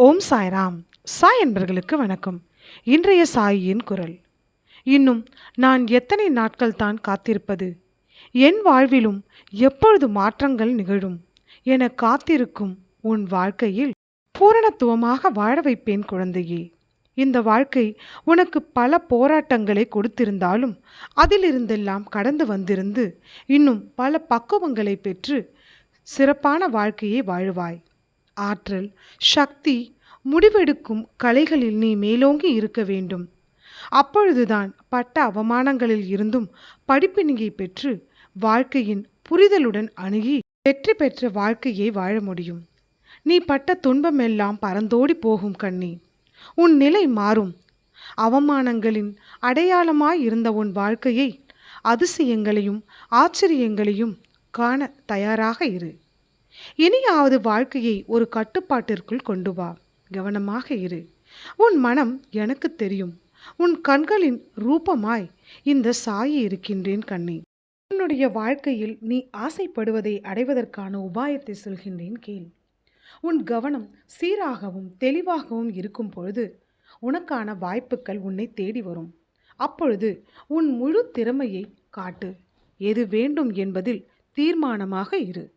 ஓம் சாய்ராம். சாய் என்பர்களுக்கு வணக்கம். இன்றைய சாயின் குரல். இன்னும் நான் எத்தனை நாட்கள் தான் காத்திருப்பது? என் வாழ்விலும் எப்பொழுது மாற்றங்கள் நிகழும் என காத்திருக்கும் உன் வாழ்க்கையில் பூரணத்துவமாக வாழ வைப்பேன் குழந்தையே. இந்த வாழ்க்கை உனக்கு பல போராட்டங்களை கொடுத்திருந்தாலும் அதிலிருந்தெல்லாம் கடந்து வந்திருந்து இன்னும் பல பக்குவங்களை பெற்று சிறப்பான வாழ்க்கையை வாழுவாய். ஆற்றல் சக்தி முடிவெடுக்கும் கலைகளில் நீ மேலோங்கி இருக்க வேண்டும். அப்பொழுதுதான் பட்ட அவமானங்களில் இருந்தும் படிப்பினையை பெற்று வாழ்க்கையின் புரிதலுடன் அணுகி வெற்றி பெற்ற வாழ்க்கையை வாழ முடியும். நீ பட்ட துன்பமெல்லாம் பறந்தோடி போகும் கண்ணி. உன் நிலை மாறும். அவமானங்களின் அடையாளமாய் இருந்த உன் வாழ்க்கையை அதிசயங்களையும் ஆச்சரியங்களையும் காண தயாராக இரு. இனியாவது வாழ்க்கையை ஒரு கட்டுப்பாட்டிற்குள் கொண்டு வா. கவனமாக இரு. உன் மனம் எனக்கு தெரியும். உன் கண்களின் ரூபமாய் இந்த சாயி இருக்கின்றேன் கண்ணே. உன்னுடைய வாழ்க்கையில் நீ ஆசைப்படுவதை அடைவதற்கான உபாயத்தை சொல்கின்றேன் கேள். உன் கவனம் சீராகவும் தெளிவாகவும் இருக்கும் பொழுது உனக்கான வாய்ப்புகள் உன்னை தேடி வரும். அப்பொழுது உன் முழு திறமையை காட்டு. எது வேண்டும் என்பதில் தீர்மானமாக இரு.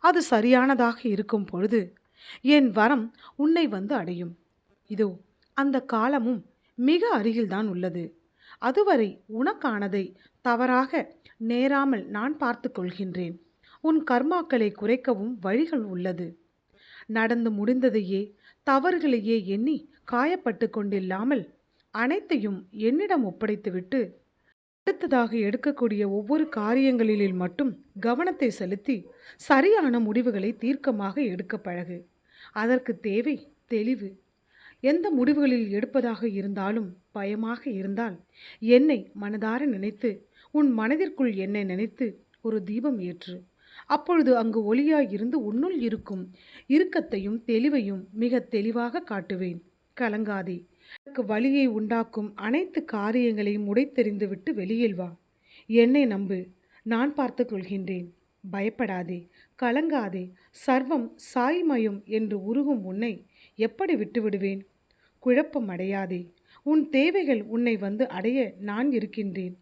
அது சரியானதாக இருக்கும் பொழுது என் வரம் உன்னை வந்து அடையும். இதோ அந்த காலமும் மிக அருகில்தான் உள்ளது. அதுவரை உனக்கானதை தவறாக நேராமல் நான் பார்த்து கொள்கின்றேன். உன் கர்மாக்களை குறைக்கவும் வழிகள் உள்ளது. நடந்து முடிந்ததையே தவறுகளையே எண்ணி காயப்பட்டு கொண்டில்லாமல் அனைத்தையும் என்னிடம் ஒப்படைத்துவிட்டு அடுத்ததாக எடுக்கக்கூடிய ஒவ்வொரு காரியங்களில் மட்டும் கவனத்தை செலுத்தி சரியான முடிவுகளை தீர்க்கமாக எடுக்க பழகு. அதற்கு தேவை தெளிவு. எந்த முடிவுகளில் எடுப்பதாக இருந்தாலும் பயமாக இருந்தால் என்னை மனதார நினைத்து உன் மனதிற்குள் என்னை நினைத்து ஒரு தீபம் ஏற்று. அப்பொழுது அங்கு ஒளியாய் இருந்து உன்னுள் இருக்கும் இறுக்கத்தையும் தெளிவையும் மிக தெளிவாக காட்டுவேன். கலங்காதே. வழியை உண்டாக்கும் அனைத்து காரியங்களையும் உடைத்தெறிந்துவிட்டு வெளியில் வா. என்னை நம்பு. நான் பார்த்து கொள்கின்றேன். பயப்படாதே. கலங்காதே. சர்வம் சாய்மயம் என்று உருகும் உன்னை எப்படி விட்டுவிடுவேன்? குழப்பம் அடையாதே. உன் தேவைகள் உன்னை வந்து அடைய நான் இருக்கின்றேன்.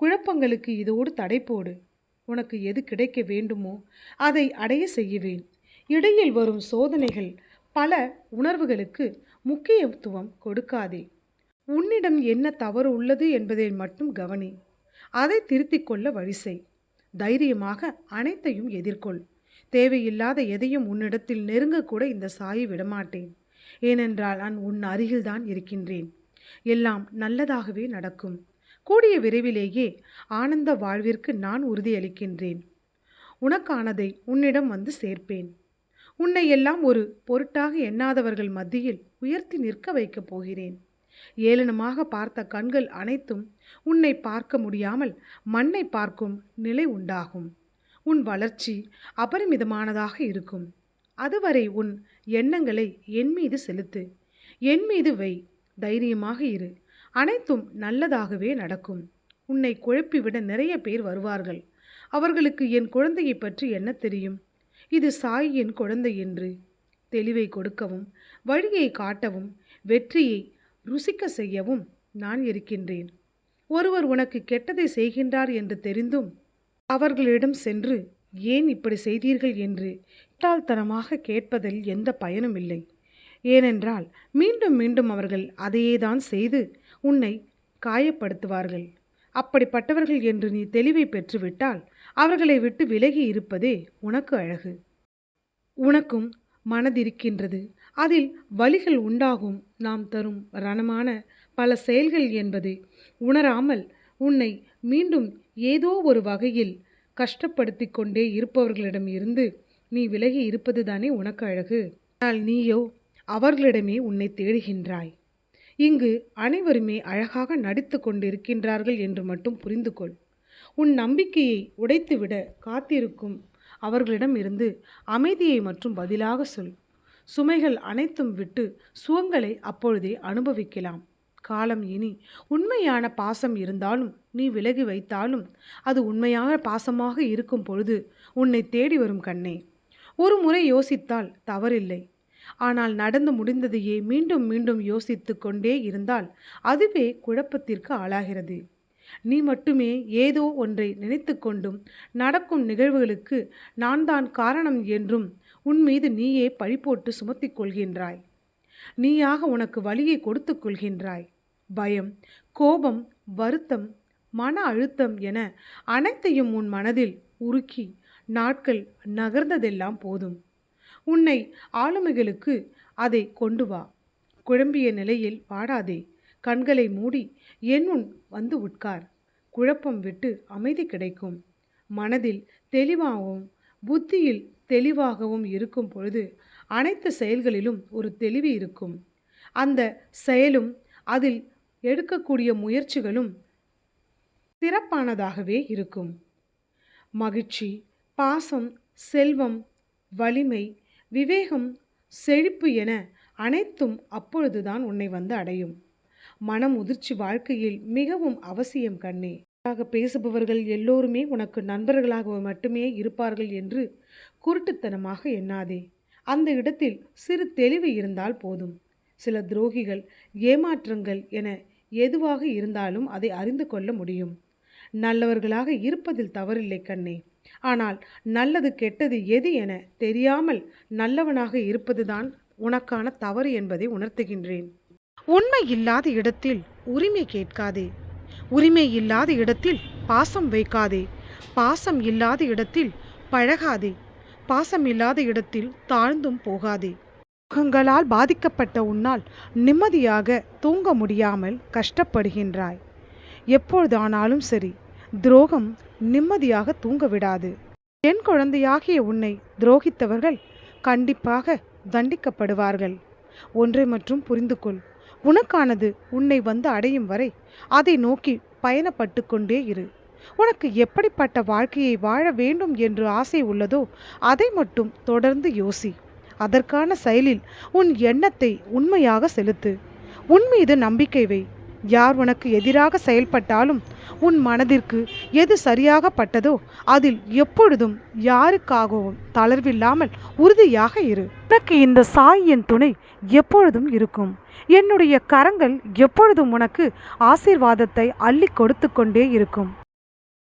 குழப்பங்களுக்கு இதோடு தடை போடு. உனக்கு எது கிடைக்க வேண்டுமோ அதை அடைய செய்யுவேன் இடையில் வரும் சோதனைகள் பல உணர்வுகளுக்கு முக்கியத்துவம் கொடுக்காதே. உன்னிடம் என்ன தவறு உள்ளது என்பதை மட்டும் கவனி. அதை திருத்திக் கொள்ள வழி செய். தைரியமாக அனைத்தையும் எதிர்கொள். தேவையில்லாத எதையும் உன்னிடத்தில் நெருங்கக்கூட இந்த சாயை விடமாட்டேன். ஏனென்றால் நான் உன் அருகில்தான் இருக்கின்றேன். எல்லாம் நல்லதாகவே நடக்கும். கூடிய விரைவிலேயே ஆனந்த வாழ்விற்கு நான் உறுதியளிக்கின்றேன். உனக்கானதை உன்னிடம் வந்து சேர்ப்பேன். உன்னை எல்லாம் ஒரு பொருட்டாக எண்ணாதவர்கள் மத்தியில் உயர்த்தி நிற்க வைக்கப் போகிறேன். ஏளனமாக பார்த்த கண்கள் அனைத்தும் உன்னை பார்க்க முடியாமல் மண்ணை பார்க்கும் நிலை உண்டாகும். உன் வளர்ச்சி அபரிமிதமானதாக இருக்கும். அதுவரை உன் எண்ணங்களை என் மீது செலுத்து. என் மீது வை. தைரியமாக இரு. அனைத்தும் நல்லதாகவே நடக்கும். உன்னை குழப்பிவிட நிறைய பேர் வருவார்கள். அவர்களுக்கு என் குழந்தையை பற்றி என்ன தெரியும்? இது சாய் என் குழந்தை என்று தெளிவை கொடுக்கவும் வழியை காட்டவும் வெற்றியை ருசிக்க செய்யவும் நான் இருக்கின்றேன். ஒருவர் உனக்கு கெட்டதை செய்கின்றார் என்று தெரிந்தும் அவர்களிடம் சென்று ஏன் இப்படி செய்தீர்கள் என்று இட்டாள்தனமாக கேட்பதில் எந்த பயனும் இல்லை. ஏனென்றால் மீண்டும் மீண்டும் அவர்கள் அதையே தான் செய்து உன்னை காயப்படுத்துவார்கள். அப்படிப்பட்டவர்கள் என்று நீ தெளிவை பெற்றுவிட்டால் அவர்களை விட்டு விலகி இருப்பதே உனக்கு அழகு. உனக்கும் மனதிருக்கின்றது. அதில் வழிகள் உண்டாகும் நாம் தரும் ரணமான பல செயல்கள் என்பது உணராமல் உன்னை மீண்டும் ஏதோ ஒரு வகையில் கஷ்டப்படுத்தி கொண்டே இருப்பவர்களிடம் இருந்து நீ விலகி இருப்பது தானே உனக்கு அழகு. ஆனால் நீயோ அவர்களிடமே உன்னை தேடுகின்றாய். இங்கு அனைவருமே அழகாக நடித்து கொண்டிருக்கின்றார்கள் என்று மட்டும் புரிந்து கொள் உன் நம்பிக்கையை உடைத்துவிட காத்திருக்கும் அவர்களிடம் இருந்து அமைதியை மற்றும் பதிலாக சொல். சுமைகள் அனைத்தும் விட்டு சுகங்களை அப்பொழுதே அனுபவிக்கலாம். காலம் இனி உண்மையான பாசம் இருந்தாலும் நீ விலகி வைத்தாலும் அது உண்மையான பாசமாக இருக்கும் பொழுது உன்னை தேடி வரும் கண்ணே. ஒரு முறை யோசித்தால் தவறில்லை. ஆனால் நடந்து முடிந்ததையே மீண்டும் மீண்டும் யோசித்து கொண்டே இருந்தால் அதுவே குழப்பத்திற்கு ஆளாகிறது. நீ மட்டுமே ஏதோ ஒன்றை நினைத்து கொண்டும் நடக்கும் நிகழ்வுகளுக்கு நான் தான் காரணம் என்றும் உன் மீது நீயே பழி போட்டு சுமத்திக் கொள்கின்றாய். நீயாக உனக்கு வழியை கொடுத்து கொள்கின்றாய். பயம் கோபம் வருத்தம் மன அழுத்தம் என அனைத்தையும் உன் மனதில் உருக்கி நாட்கள் நகர்ந்ததெல்லாம் போதும். உன்னை ஆளுமைகளுக்கு அதை கொண்டு வா. குழம்பிய நிலையில் வாடாதே. கண்களை மூடி என் முன் வந்து உட்கார். குழப்பம் விட்டு அமைதி கிடைக்கும். மனதில் தெளிவாகவும் புத்தியில் தெளிவாகவும் இருக்கும் பொழுது அனைத்து செயல்களிலும் ஒரு தெளிவு இருக்கும். அந்த செயலும் அதில் எடுக்கக்கூடிய முயற்சிகளும் சிறப்பானதாகவே இருக்கும். மகிழ்ச்சி பாசம் செல்வம் வலிமை விவேகம் செழிப்பு என அனைத்தும் அப்பொழுதுதான் உன்னை வந்து அடையும். மனம் முதிர்ச்சி வாழ்க்கையில் மிகவும் அவசியம் கண்ணே. பேசுபவர்கள் எல்லோருமே உனக்கு நண்பர்களாக மட்டுமே இருப்பார்கள் என்று குருட்டுத்தனமாக எண்ணாதே. அந்த இடத்தில் சிறு தெளிவு இருந்தால் போதும். சில துரோகிகள் ஏமாற்றங்கள் என எதுவாக இருந்தாலும் அதை அறிந்து கொள்ள முடியும். நல்லவர்களாக இருப்பதில் தவறில்லை கண்ணே. ஆனால் நல்லது கெட்டது எது என தெரியாமல் நல்லவனாக இருப்பதுதான் உனக்கான தவறு என்பதை உணர்த்துகின்றேன். உண்மை இல்லாத இடத்தில் உரிமை கேட்காதே. உரிமை இல்லாத இடத்தில் பாசம் வைக்காதே. பாசம் இல்லாத இடத்தில் பழகாதே. பாசம் இல்லாத இடத்தில் தாழ்ந்தும் போகாதே. முகங்களால் பாதிக்கப்பட்ட உன்னால் நிம்மதியாக தூங்க முடியாமல் கஷ்டப்படுகின்றாய். எப்பொழுதானாலும் சரி துரோகம் நிம்மதியாக தூங்க விடாது. என் குழந்தையாகிய உன்னை துரோகித்தவர்கள் கண்டிப்பாக தண்டிக்கப்படுவார்கள். ஒன்றை மற்றும் புரிந்து கொள் உனக்கானது உன்னை வந்து அடையும் வரை அதை நோக்கி பயணப்பட்டு கொண்டே இரு. உனக்கு எப்படிப்பட்ட வாழ்க்கையை வாழ வேண்டும் என்று ஆசை உள்ளதோ அதை மட்டும் தொடர்ந்து யோசி. அதற்கான செயலில் உன் எண்ணத்தை உண்மையாக செலுத்து. உன் மீது நம்பிக்கை வை. யார் உனக்கு எதிராக செயல்பட்டாலும் உன் மனதிற்கு எது சரியாக பட்டதோ அதில் எப்பொழுதும் யாருக்காகவும் தளர்வில்லாமல் உறுதியாக இரு. உனக்கு இந்த சாயின் துணை எப்பொழுதும் இருக்கும். என்னுடைய கரங்கள் எப்பொழுதும் உனக்கு ஆசீர்வாதத்தை அள்ளி கொடுத்து கொண்டே இருக்கும்.